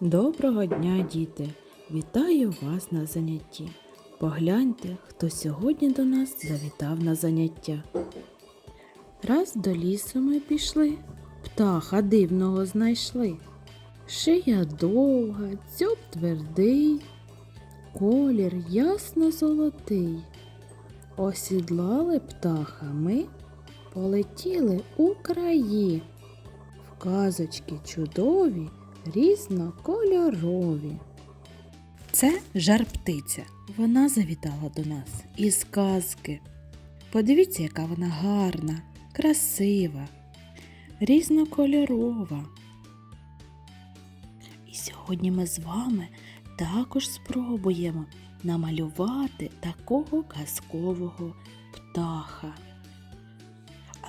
Доброго дня, діти! Вітаю вас на занятті. Погляньте, хто сьогодні до нас завітав на заняття. Раз до лісу ми пішли, птаха дивного знайшли. Шия довга, дзьоб твердий, колір ясно золотий. Осідлали птаха ми, полетіли у краї. В казочки чудові, різнокольорові. Це жар-птиця. Вона завітала до нас із казки. Подивіться, яка вона гарна, красива, різнокольорова. І сьогодні ми з вами також спробуємо намалювати такого казкового птаха.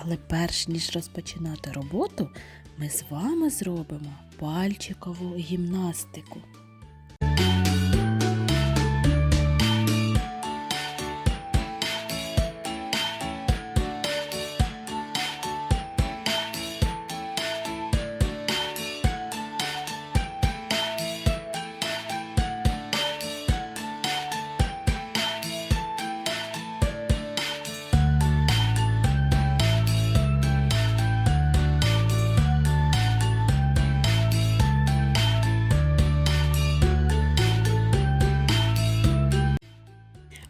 Але перш ніж розпочинати роботу, ми з вами зробимо пальчикову гімнастику.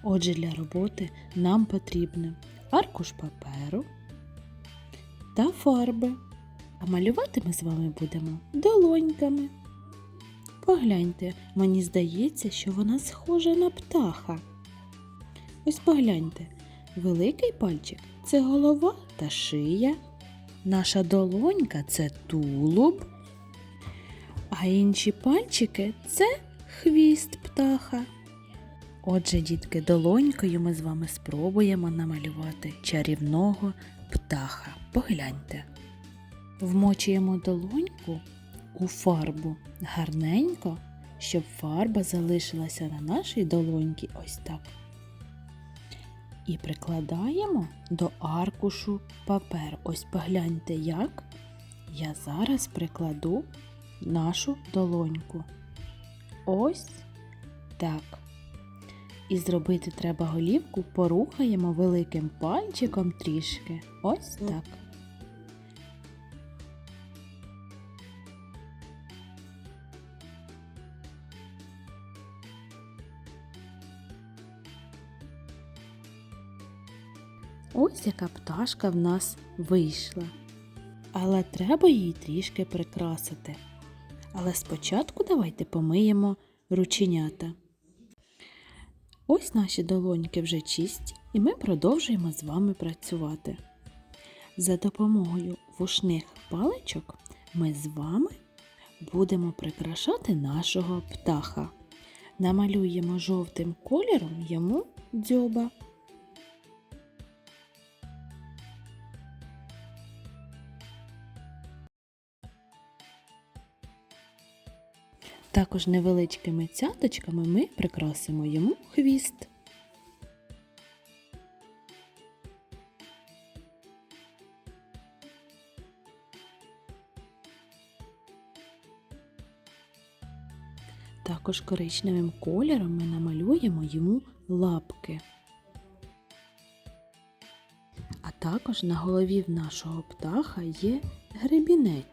Отже, для роботи нам потрібен аркуш паперу та фарби. А малювати ми з вами будемо долоньками. Погляньте, мені здається, що вона схожа на птаха. Ось погляньте, великий пальчик це голова та шия. Наша долонька це тулуб, а інші пальчики це хвіст птаха. Отже, дітки, долонькою ми з вами спробуємо намалювати чарівного птаха. Погляньте. Вмочуємо долоньку у фарбу гарненько, щоб фарба залишилася на нашій долоньці ось так. І прикладаємо до аркушу папер. Ось погляньте, як я зараз прикладу нашу долоньку. Ось так. І зробити треба голівку, порухаємо великим пальчиком трішки. Ось так. Ось яка пташка в нас вийшла. Але треба її трішки прикрасити. Але спочатку давайте помиємо рученята. Ось наші долоньки вже чисті, і ми продовжуємо з вами працювати. За допомогою вушних паличок ми з вами будемо прикрашати нашого птаха. Намалюємо жовтим кольором йому дзьоба. Також невеличкими цяточками ми прикрасимо йому хвіст. Також коричневим кольором ми намалюємо йому лапки. А також на голові в нашого птаха є гребінець.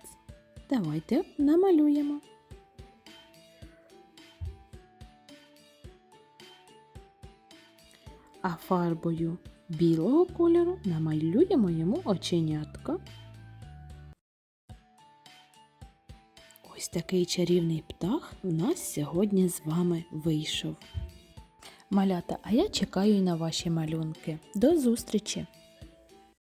Давайте намалюємо. А фарбою білого кольору намалюємо йому оченятка. Ось такий чарівний птах у нас сьогодні з вами вийшов. Малята, а я чекаю на ваші малюнки. До зустрічі!